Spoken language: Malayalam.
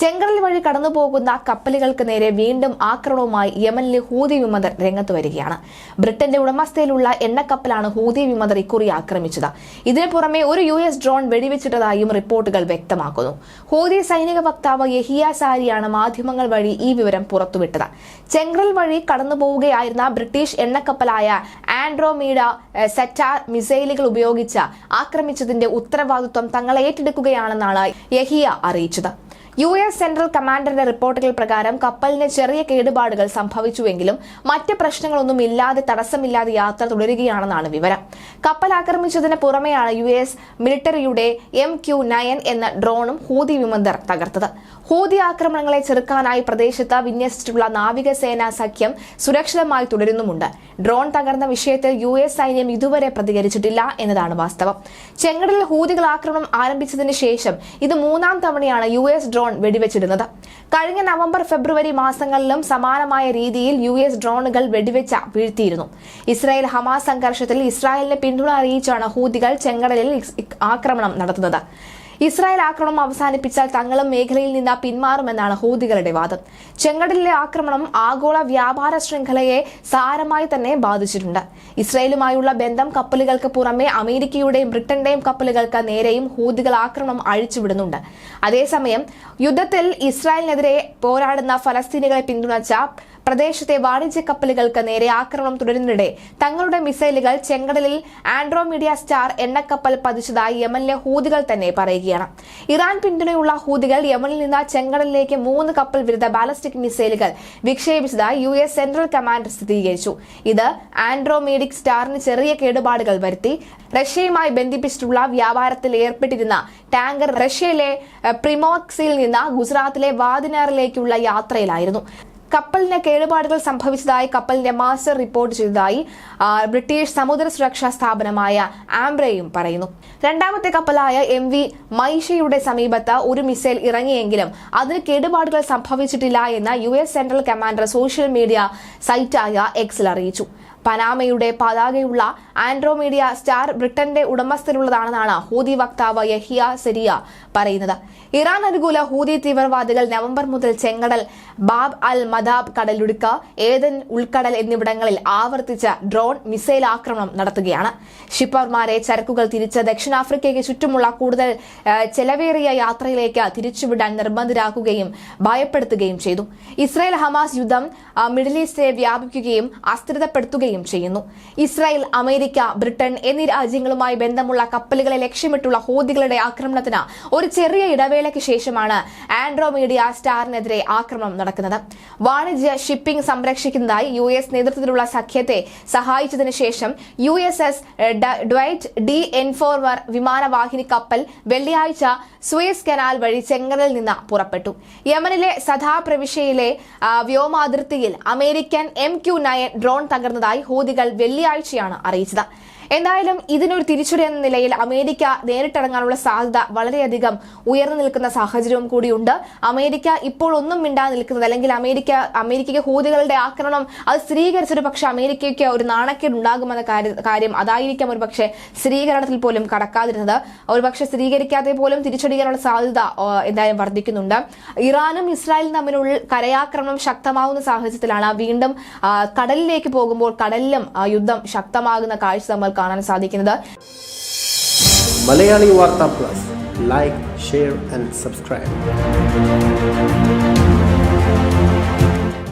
ചെങ്കടൽ വഴി കടന്നു പോകുന്ന കപ്പലുകൾക്ക് നേരെ വീണ്ടും ആക്രമണവുമായി യമനിലെ ഹൂതി വിമതർ രംഗത്ത് വരികയാണ്. ബ്രിട്ടന്റെ ഉടമസ്ഥയിലുള്ള എണ്ണക്കപ്പലാണ് ഹൂതി വിമതർ ഇക്കുറി ആക്രമിച്ചത്. ഇതിനു പുറമെ ഒരു യു എസ് ഡ്രോൺ വെടിവെച്ചിട്ടതായും റിപ്പോർട്ടുകൾ വ്യക്തമാക്കുന്നു. ഹൂതി സൈനിക വക്താവ് യഹിയ സാരിയാണ് മാധ്യമങ്ങൾ വഴി ഈ വിവരം പുറത്തുവിട്ടത്. ചെങ്കടൽ വഴി കടന്നു പോവുകയായിരുന്ന ബ്രിട്ടീഷ് എണ്ണക്കപ്പലായ ആൻഡ്രോമീഡ സെറ്റാർ മിസൈലുകൾ ഉപയോഗിച്ച് ആക്രമിച്ചതിന്റെ ഉത്തരവാദിത്വം തങ്ങൾ ഏറ്റെടുക്കുകയാണെന്നാണ് യഹിയ അറിയിച്ചത്. യു എസ് സെൻട്രൽ കമാൻഡറുടെ റിപ്പോർട്ടുകൾ പ്രകാരം കപ്പലിന് ചെറിയ കേടുപാടുകൾ സംഭവിച്ചുവെങ്കിലും മറ്റ് പ്രശ്നങ്ങളൊന്നും ഇല്ലാതെ തടസ്സമില്ലാതെ യാത്ര തുടരുകയാണെന്നാണ് വിവരം. കപ്പൽ ആക്രമിച്ചതിന് പുറമെയാണ് യു എസ് മിലിറ്ററിയുടെ എം ക്യു നയൻ എന്ന ഡ്രോണും ഹൂതി വിമതർ തകർത്തത്. ഹൂതി ആക്രമണങ്ങളെ ചെറുക്കാനായി പ്രദേശത്ത് വിന്യസിച്ചിട്ടുള്ള നാവികസേനാ സഖ്യം സുരക്ഷിതമായി തുടരുന്നുമുണ്ട്. ഡ്രോൺ തകർന്ന വിഷയത്തിൽ യു എസ് സൈന്യം ഇതുവരെ പ്രതികരിച്ചിട്ടില്ല എന്നതാണ് വാസ്തവം. ചെങ്കടലിൽ ഹൂതികൾ ആക്രമണം ആരംഭിച്ചതിന് ശേഷം ഇത് മൂന്നാം തവണയാണ് യു എസ് ഡ്രോൺ വെടിവെച്ചിടുന്നത് കഴിഞ്ഞ നവംബർ ഫെബ്രുവരി മാസങ്ങളിലും സമാനമായ രീതിയിൽ യു എസ് ഡ്രോണുകൾ വെടിവെച്ച വീഴ്ത്തിയിരുന്നു. ഇസ്രായേൽ ഹമാസ് സംഘർഷത്തിൽ ഇസ്രായേലിന് പിന്തുണ അറിയിച്ചാണ് ഹൂതികൾ ചെങ്കടലിൽ ആക്രമണം നടത്തുന്നത്. ഇസ്രായേൽ ആക്രമണം അവസാനിപ്പിച്ചാൽ തങ്ങളും മേഖലയിൽ നിന്ന് പിന്മാറുമെന്നാണ് ഹൂതികളുടെ വാദം. ചെങ്കടലിലെ ആക്രമണം ആഗോള വ്യാപാര ശൃംഖലയെ സാരമായി തന്നെ ബാധിച്ചിട്ടുണ്ട്. ഇസ്രായേലുമായുള്ള ബന്ധം കപ്പലുകൾക്ക് പുറമെ അമേരിക്കയുടെയും ബ്രിട്ടന്റെയും കപ്പലുകൾക്ക് നേരെയും ഹൂതികൾ ആക്രമണം അഴിച്ചുവിടുന്നുണ്ട്. അതേസമയം യുദ്ധത്തിൽ ഇസ്രായേലിനെതിരെ പോരാടുന്ന ഫലസ്തീനികളെ പിന്തുണച്ച പ്രദേശത്തെ വാണിജ്യ കപ്പലുകൾക്ക് നേരെ ആക്രമണം തുടരുന്നതിനിടെ തങ്ങളുടെ മിസൈലുകൾ ചെങ്കടലിൽ ആൻഡ്രോമീഡിയ സ്റ്റാർ എണ്ണക്കപ്പൽ പതിച്ചതായി യമനിലെ ഹൂതികൾ തന്നെ പറയുകയാണ്. ഇറാൻ പിന്തുണയുള്ള ഹൂതികൾ യമനിൽ നിന്ന് ചെങ്കടലിലേക്ക് മൂന്ന് കപ്പൽ വിരുദ്ധ ബാലസ്റ്റിക് മിസൈലുകൾ വിക്ഷേപിച്ചതായി യു എസ് സെൻട്രൽ കമാൻഡർ സ്ഥിരീകരിച്ചു. ഇത് ആൻഡ്രോമീഡിക് സ്റ്റാറിന് ചെറിയ കേടുപാടുകൾ വരുത്തി റഷ്യയുമായി ബന്ധിപ്പിച്ചിട്ടുള്ള വ്യാപാരത്തിൽ ഏർപ്പെട്ടിരുന്ന ടാങ്കർ റഷ്യയിലെ പ്രിമോക്സിൽ നിന്ന് ഗുജറാത്തിലെ വാദിനാറിലേക്കുള്ള യാത്രയിലായിരുന്നു. കപ്പലിന് കേടുപാടുകൾ സംഭവിച്ചതായി കപ്പലിന്റെ മാസ്റ്റർ റിപ്പോർട്ട് ചെയ്തതായി ബ്രിട്ടീഷ് സമുദ്ര സുരക്ഷാ സ്ഥാപനമായ ആംബ്രയും പറയുന്നു. രണ്ടാമത്തെ കപ്പലായ എം വി മൈഷയുടെ സമീപത്ത് ഒരു മിസൈൽ ഇറങ്ങിയെങ്കിലും അതിന് കേടുപാടുകൾ സംഭവിച്ചിട്ടില്ല എന്ന് U S central commander social media സൈറ്റായ എക്സിൽ അറിയിച്ചു. പനാമയുടെ പതാകയുള്ള ആൻഡ്രോമീഡിയ സ്റ്റാർ ബ്രിട്ടന്റെ ഉടമസ്ഥരുള്ളതാണെന്നാണ് ഹൂതി വക്താവ് യഹിയ സെരിയ പറയുന്നത്. ഇറാൻ അനുകൂല ഹൂതി തീവ്രവാദികൾ നവംബർ മുതൽ ചെങ്കടൽ ബാബ് അൽ മദാബ് കടലുടുക്ക ഏതൻ ഉൾക്കടൽ എന്നിവിടങ്ങളിൽ ആവർത്തിച്ച ഡ്രോൺ മിസൈൽ ആക്രമണം നടത്തുകയാണ്. ഷിപ്പർമാരെ ചരക്കുകൾ തിരിച്ച് ദക്ഷിണാഫ്രിക്കയ്ക്ക് ചുറ്റുമുള്ള കൂടുതൽ ചെലവേറിയ യാത്രയിലേക്ക് തിരിച്ചുവിടാൻ നിർബന്ധരാക്കുകയും ഭയപ്പെടുത്തുകയും ചെയ്തു. ഇസ്രായേൽ ഹമാസ് യുദ്ധം മിഡിൽ ഈസ്റ്റിനെ വ്യാപിക്കുകയും അസ്ഥിരതപ്പെടുത്തുകയും ചെയ്യുന്നു. ഇസ്രായേൽ അമേരിക്ക ബ്രിട്ടൻ എന്നീ രാജ്യങ്ങളുമായി ബന്ധമുള്ള കപ്പലുകളെ ലക്ഷ്യമിട്ടുള്ള ഹോദികളുടെ ആക്രമണത്തിന് ഒരു ചെറിയ ഇടവേളയ്ക്ക് ശേഷമാണ് ആൻഡ്രോമീഡിയ സ്റ്റാറിനെതിരെ ആക്രമണം നടക്കുന്നത്. വാണിജ്യ ഷിപ്പിംഗ് സംരക്ഷിക്കുന്നതായി യു എസ് നേതൃത്വത്തിലുള്ള സഖ്യത്തെ സഹായിച്ചതിനു ശേഷം U S S Dwight D എൻഫോർവർ വിമാനവാഹിനി കപ്പൽ വെള്ളിയാഴ്ച സുയസ് കനാൽ വഴി ചെങ്കടലിൽ നിന്ന് പുറപ്പെട്ടു. യമനിലെ സദാ പ്രവിശ്യയിലെ വ്യോമാതിർത്തിയിൽ American M Q nine drone തകർന്നതായി ഹൂതികൾ വെള്ളിയാഴ്ചയാണ് അറിയിച്ചത്. എന്തായാലും ഇതിനൊരു തിരിച്ചടി എന്ന നിലയിൽ അമേരിക്ക നേരിട്ടിറങ്ങാനുള്ള സാധ്യത വളരെയധികം ഉയർന്നു നിൽക്കുന്ന സാഹചര്യവും കൂടിയുണ്ട്. അമേരിക്ക ഇപ്പോൾ ഒന്നും മിണ്ടാതെ നിൽക്കുന്നത് അല്ലെങ്കിൽ അമേരിക്ക അമേരിക്കയ്ക്ക് ഹൂതികളുടെ ആക്രമണം അത് സ്ഥിരീകരിച്ചൊരു പക്ഷെ അമേരിക്കയ്ക്ക് ഒരു നാണക്കേട് ഉണ്ടാകുമെന്ന കാര്യ- അതായിരിക്കാം ഒരു പക്ഷേ സ്ഥിരീകരണത്തിൽ പോലും കടക്കാതിരുന്നത്. ഒരു പക്ഷെ സ്ഥിരീകരിക്കാതെ പോലും തിരിച്ചടിക്കാനുള്ള സാധ്യത എന്തായാലും വർദ്ധിക്കുന്നുണ്ട്. ഇറാനും ഇസ്രായേലും തമ്മിലുള്ള കരയാക്രമണം ശക്തമാവുന്ന സാഹചര്യത്തിലാണ് വീണ്ടും കടലിലേക്ക് പോകുമ്പോൾ കടലിലും യുദ്ധം ശക്തമാകുന്ന കാഴ്ച നമ്മൾ കാണാൻ സാധിക്കുന്നത്. മലയാളി വാർത്താ plus. Like share and subscribe